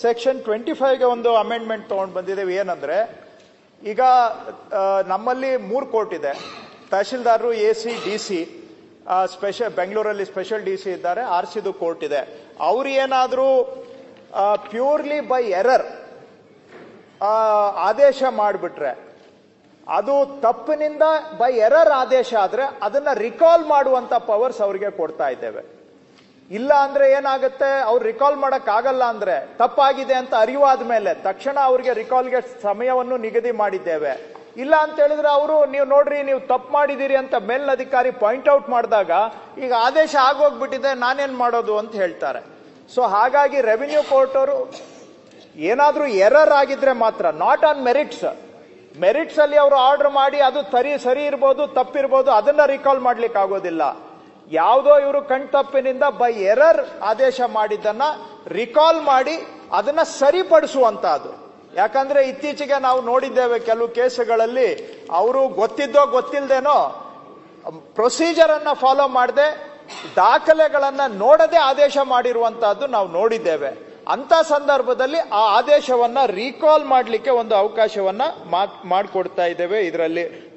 Section twenty ಫೈವ್ಗೆ ಒಂದು amendment ತೊಗೊಂಡು ಬಂದಿದ್ದೇವೆ. ಏನಂದ್ರೆ, ಈಗ ನಮ್ಮಲ್ಲಿ ಮೂರು ಕೋರ್ಟ್ ಇದೆ. ತಹಶೀಲ್ದಾರರು A C, D C special ಬೆಂಗಳೂರಲ್ಲಿ ಸ್ಪೆಷಲ್ ಡಿ ಸಿ ಇದ್ದಾರೆ. ಆರ್ ಸಿದು ಕೋರ್ಟ್ ಇದೆ. ಅವ್ರು ಏನಾದರೂ ಪ್ಯೂರ್ಲಿ ಬೈ ಎರರ್ ಆದೇಶ ಮಾಡಿಬಿಟ್ರೆ, ಅದು ತಪ್ಪಿನಿಂದ ಬೈ ಎರರ್ ಆದೇಶ ಆದರೆ ಅದನ್ನ ರಿಕಾಲ್ ಮಾಡುವಂತ ಪವರ್ಸ್ ಅವರಿಗೆ ಕೊಡ್ತಾ ಇದ್ದೇವೆ. ಇಲ್ಲ ಅಂದ್ರೆ ಏನಾಗುತ್ತೆ? ಅವ್ರು ರಿಕಾಲ್ ಮಾಡಕ್ ಆಗಲ್ಲ ಅಂದ್ರೆ ತಪ್ಪಾಗಿದೆ ಅಂತ ಅರಿವಾದ ಮೇಲೆ ತಕ್ಷಣ ಅವ್ರಿಗೆ ರಿಕಾಲ್ಗೆ ಸಮಯವನ್ನು ನಿಗದಿ ಮಾಡಿದ್ದೇವೆ. ಇಲ್ಲ ಅಂತ ಹೇಳಿದ್ರೆ ಅವರು, ನೀವು ನೋಡ್ರಿ, ನೀವು ತಪ್ಪು ಮಾಡಿದ್ದೀರಿ ಅಂತ ಮೇಲಧಿಕಾರಿ ಪಾಯಿಂಟ್ ಔಟ್ ಮಾಡಿದಾಗ ಈಗ ಆದೇಶ ಆಗೋಗ್ಬಿಟ್ಟಿದೆ, ನಾನೇನ್ ಮಾಡೋದು ಅಂತ ಹೇಳ್ತಾರೆ. ಸೊ ಹಾಗಾಗಿ ರೆವಿನ್ಯೂ ಕೋರ್ಟ್ ಅವರು ಏನಾದ್ರೂ ಎರರ್ ಆಗಿದ್ರೆ ಮಾತ್ರ ನಾಟ್ ಆನ್ ಮೆರಿಟ್ಸ್ ಮೆರಿಟ್ಸ್ ಅಲ್ಲಿ ಅವರು ಆರ್ಡರ್ ಮಾಡಿ ಅದು ಸರಿ ಸರಿ ಇರ್ಬೋದು, ತಪ್ಪಿರ್ಬೋದು, ಅದನ್ನ ರಿಕಾಲ್ ಮಾಡ್ಲಿಕ್ಕೆ ಆಗೋದಿಲ್ಲ ಯಾವುದೋ ಇವರು ಕಣ್ತಪ್ಪಿನಿಂದ ಬೈ ಎರರ್ ಆದೇಶ ಮಾಡಿದ್ದನ್ನ ರಿಕಾಲ್ ಮಾಡಿ ಅದನ್ನ ಸರಿಪಡಿಸುವಂತಹದ್ದು. ಯಾಕಂದ್ರೆ ಇತ್ತೀಚೆಗೆ ನಾವು ನೋಡಿದ್ದೇವೆ ಕೆಲವು ಕೇಸುಗಳಲ್ಲಿ ಅವರು ಗೊತ್ತಿದ್ದೋ ಗೊತ್ತಿಲ್ಲದೇನೋ ಪ್ರೊಸೀಜರ್ ಅನ್ನ ಫಾಲೋ ಮಾಡದೆ ದಾಖಲೆಗಳನ್ನ ನೋಡದೆ ಆದೇಶ ಮಾಡಿರುವಂತಹದ್ದು ನಾವು ನೋಡಿದ್ದೇವೆ. ಅಂತ ಸಂದರ್ಭದಲ್ಲಿ ಆ ಆದೇಶವನ್ನ ರೀಕಾಲ್ ಮಾಡಲಿಕ್ಕೆ ಒಂದು ಅವಕಾಶವನ್ನ ಮಾಡಿಕೊಡ್ತಾ ಇದ್ದೇವೆ. ಇದರಲ್ಲಿ